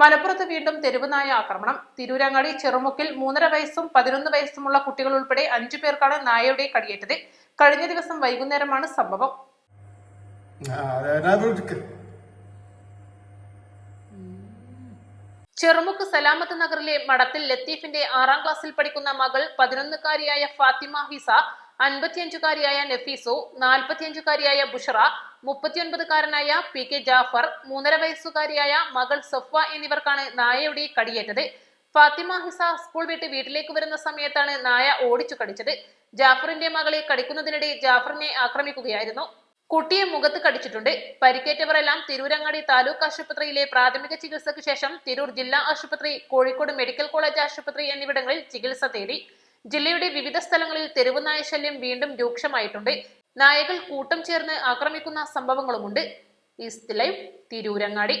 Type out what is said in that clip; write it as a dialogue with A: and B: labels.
A: മലപ്പുറത്ത് വീണ്ടും തെരുവുനായ ആക്രമണം. തിരൂരങ്ങാടി ചെറുമുക്കിൽ മൂന്നര വയസ്സും പതിനൊന്ന് വയസ്സുമുള്ള കുട്ടികൾ ഉൾപ്പെടെ അഞ്ചു പേർക്കാണ് നായയുടെ കടിയേറ്റത്. കഴിഞ്ഞ ദിവസം വൈകുന്നേരമാണ് സംഭവം. ചെറുമുക്ക് സലാമത്ത് നഗറിലെ മഠത്തിൽ ലത്തീഫിന്റെ ആറാം ക്ലാസ്സിൽ പഠിക്കുന്ന മകൾ പതിനൊന്നുകാരിയായ ഫാത്തിമ ഹിസ അൻപത്തിയഞ്ചുകാരിയായ നഫീസു നാൽപ്പത്തിയഞ്ചുകാരിയായ ബുഷറ മുപ്പത്തിയൊൻപതുകാരനായ പി കെ ജാഫർ മൂന്നര വയസ്സുകാരിയായ മകൾ സൊഫ എന്നിവർക്കാണ് നായയുടെ കടിയേറ്റത്. ഫാത്തിമ ഹിസ സ്കൂൾ വിട്ട് വീട്ടിലേക്ക് വരുന്ന സമയത്താണ് നായ ഓടിച്ചു കടിച്ചത്. ജാഫറിന്റെ മകളെ കടിക്കുന്നതിനിടെ ജാഫറിനെ ആക്രമിക്കുകയായിരുന്നു. കുട്ടിയെ മുഖത്ത് കടിച്ചിട്ടുണ്ട്. പരിക്കേറ്റവരെല്ലാം തിരൂരങ്ങാടി താലൂക്ക് ആശുപത്രിയിലെ പ്രാഥമിക ചികിത്സയ്ക്ക് ശേഷം തിരൂർ ജില്ലാ ആശുപത്രി കോഴിക്കോട് മെഡിക്കൽ കോളേജ് ആശുപത്രി എന്നിവിടങ്ങളിൽ ചികിത്സ തേടി. ജില്ലയുടെ വിവിധ സ്ഥലങ്ങളിൽ തെരുവ് നായ ശല്യം വീണ്ടും രൂക്ഷമായിട്ടുണ്ട്. നായകൾ കൂട്ടം ചേർന്ന് ആക്രമിക്കുന്ന സംഭവങ്ങളുമുണ്ട്. East live Tirurangadi.